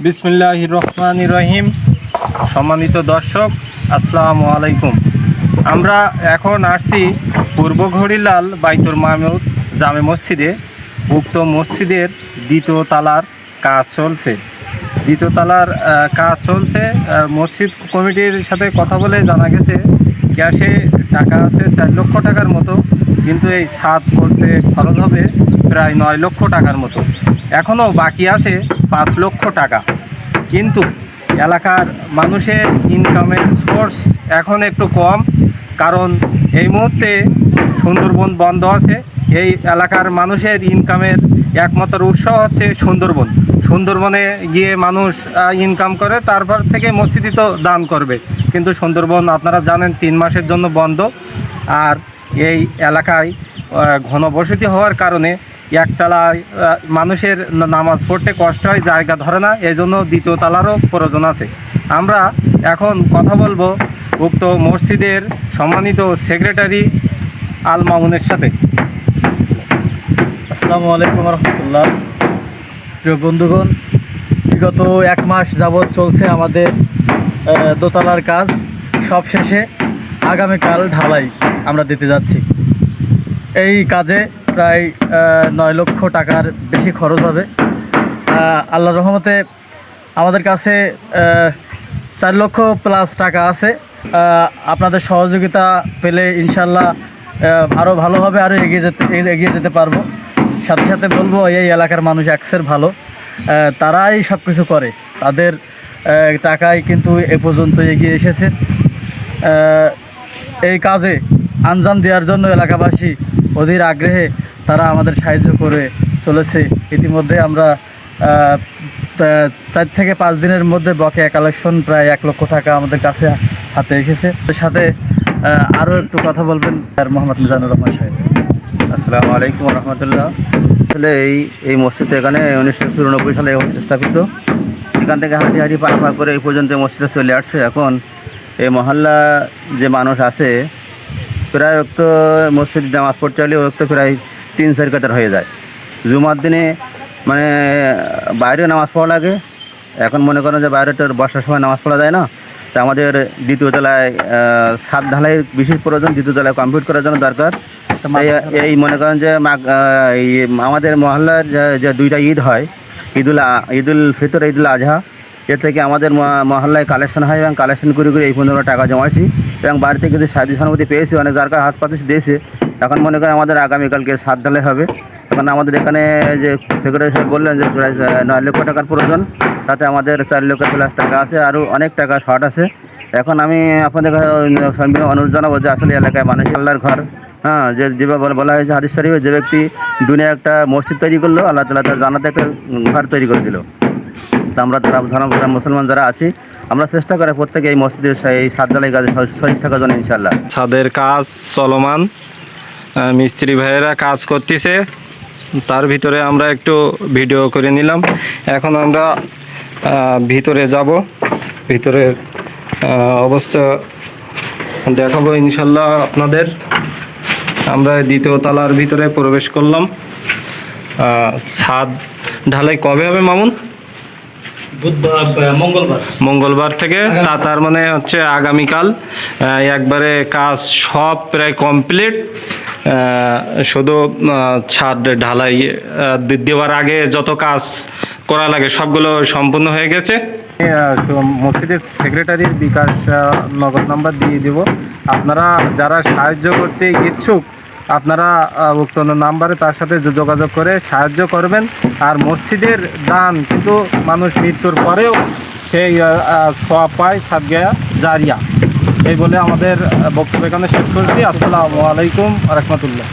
বিসমিল্লাহ রহমান রহিম। সম্মানিত দর্শক, আসসালামু আলাইকুম। আমরা এখন আসছি পূর্ব ঘড়িলাল বাইতুর মাহমুদ জামে মসজিদে। উক্ত মসজিদের দ্বিতীয় তালার কাজ চলছে। দ্বিতীয় তালার কাজ চলছে। মসজিদ কমিটির সাথে কথা বলে জানা গেছে, ক্যাশে টাকা আছে চার লক্ষ টাকার মতো, কিন্তু এই ছাদ করতে খরচ হবে প্রায় নয় লক্ষ টাকার মতো। এখনও বাকি আছে পাঁচ লক্ষ টাকা। কিন্তু এলাকার মানুষের ইনকামের সোর্স এখন একটু কম, কারণ এই মুহূর্তে সুন্দরবন বন্ধ আছে। এই এলাকার মানুষের ইনকামের একমাত্র উৎস হচ্ছে সুন্দরবন। সুন্দরবনে গিয়ে মানুষ ইনকাম করে, তারপর থেকে মসজিদে তো দান করবে। কিন্তু সুন্দরবন আপনারা জানেন তিন মাসের জন্য বন্ধ। আর এই এলাকায় ঘনবসতি হওয়ার কারণে একতলায় মানুষের নামাজ পড়তে কষ্ট হয়, জায়গা ধরে না এই জন্য দ্বিতীয় তালারও প্রয়োজন আছে। আমরা এখন কথা বলব উক্ত মসজিদের সম্মানিত সেক্রেটারি আল মামুনের সাথে। আসসালামু আলাইকুম রহমতুল্লাহ। প্রিয় বন্ধুগণ, বিগত এক মাস যাবৎ চলছে আমাদের দোতলার কাজ। সব শেষে আগামীকাল ঢালাই আমরা দিতে যাচ্ছি। এই কাজে প্রায় নয় লক্ষ টাকার বেশি খরচ হবে। আহ, আল্লাহর রহমতে আমাদের কাছে চার লক্ষ প্লাস টাকা আছে। আপনাদের সহযোগিতা পেলে ইনশাল্লাহ আরও ভালো হবে আরও এগিয়ে যেতে এগিয়ে যেতে পারব। সাথে সাথে বলব এই এলাকার মানুষ অ্যাক্সের ভালো। তারাই সব কিছু করে। তাদের টাকায় কিন্তু এ পর্যন্ত এগিয়ে এসেছে। এই কাজে আঞ্জাম দেওয়ার জন্য এলাকাবাসী অধীর আগ্রহে তারা আমাদের সাহায্য করে চলেছে। ইতিমধ্যে আমরা চার থেকে পাঁচ দিনের মধ্যে বকেয়া কালেকশন প্রায় এক লক্ষ টাকা আমাদের কাছে হাতে এসেছে। সাথে আরও একটু কথা বলবেন আর মোহাম্মদ মিজানুর রহমান সাহেব। আসসালামু আলাইকুম রহমতুল্লাহ। আসলে এই এই মসজিদ এখানে উনিশশো চুরানব্বই সালে স্থাপিত। এখান থেকে হাঁটি হাঁটি পা পা করে এই পর্যন্ত মসজিদে চলে আসছে। এখন এই মহল্লা যে মানুষ আছে প্রায় ওক্ত মসজিদ নামাজ পড়তে হলে ওক্ত প্রায় তিন চার কাতার হয়ে যায়। জুমার দিনে মানে বাইরে নামাজ পড়া লাগে। এখন মনে করেন যে বাইরে তো বর্ষার সময় নামাজ পড়া যায় না। তা আমাদের দ্বিতীয় তলায় সাত ঢালাই বিশেষ প্রয়োজন দ্বিতীয় তলায় কমপ্লিট করার জন্য দরকার। এই- মনে করেন যে আমাদের মহল্লার যে- দুইটা ঈদ হয় ঈদুল ঈদুল ফিতর ঈদুল আজহা এর থেকে আমাদের মহল্লায় কালেকশন হয় এবং কালেকশন করে করে এই পর্যন্ত টাকা জমাইছি। এবং বাড়িতে কিন্তু সাহায্য সহানুভূতি পেয়েছি, অনেক দরকার হাট পাতে দিয়েছে। এখন মনে করেন আমাদের আগামীকালকে সাত ঢালাই হবে। এখন আমাদের এখানে যে সেক্রেটারি সাহেব বললেন যে প্রায় নয় লক্ষ টাকার প্রয়োজন। তাতে আমাদের চার লক্ষ প্লাস টাকা আছে, আরও অনেক টাকা শর্ট আছে। এখন আমি আপনাদের কাছে অনুরোধ জানাব যে আসলে এলাকায় মানুষ আল্লাহর ঘর হ্যাঁ যে যেভাবে বলা- হয়েছে হাদিস শরীফে, যে ব্যক্তি দুনিয়া একটা মসজিদ তৈরি করল, আল্লাহ তালা তার জানাতে একটা ঘর তৈরি করে দিল। তা আমরা যারা ধর্ম মুসলমান যারা আছি আমরা চেষ্টা করে প্রত্যেকে এই মসজিদের এই সাত দালাই কাজে শরীর থাকার জন্য ইনশাল্লাহ ছাদের কাজ চলমান। মিস্ত্রি ভাইয়েরা কাজ করতেছে। তার ভিতরে আমরা একটু ভিডিও করে নিলাম। এখন আমরা ভিতরে যাব। ভিতরের আহ, অবস্থা দেখাবো ইনশাল্লাহ আপনাদের। আমরা দ্বিতীয় তালার ভিতরে প্রবেশ করলাম। ছাদ ঢালাই কবে হবে মামুন? মঙ্গলবার। মঙ্গলবার থেকে তা তার মানে হচ্ছে আগামীকাল একবারে কাজ সব প্রায় কমপ্লিট। শুধু ছাদ ঢালাই দেওয়ার আগে যত কাজ করা লাগে সবগুলো সম্পূর্ণ হয়ে গেছে। মসজিদের সেক্রেটারির বিকাশ নগদ নাম্বার দিয়ে দেব। আপনারা যারা সাহায্য করতে ইচ্ছুক আপনারা উক্ত নাম্বারে তার সাথে যোগাযোগ করে সাহায্য করবেন। আর মসজিদের দান কিন্তু মানুষ মৃত্যুর পরেও সেই সব পায় সাদগায়া জারিয়া। এই বলে আমাদের বক্তব্য এখানে শেষ করছি। আসসালামু আলাইকুম রহমতুল্লাহ।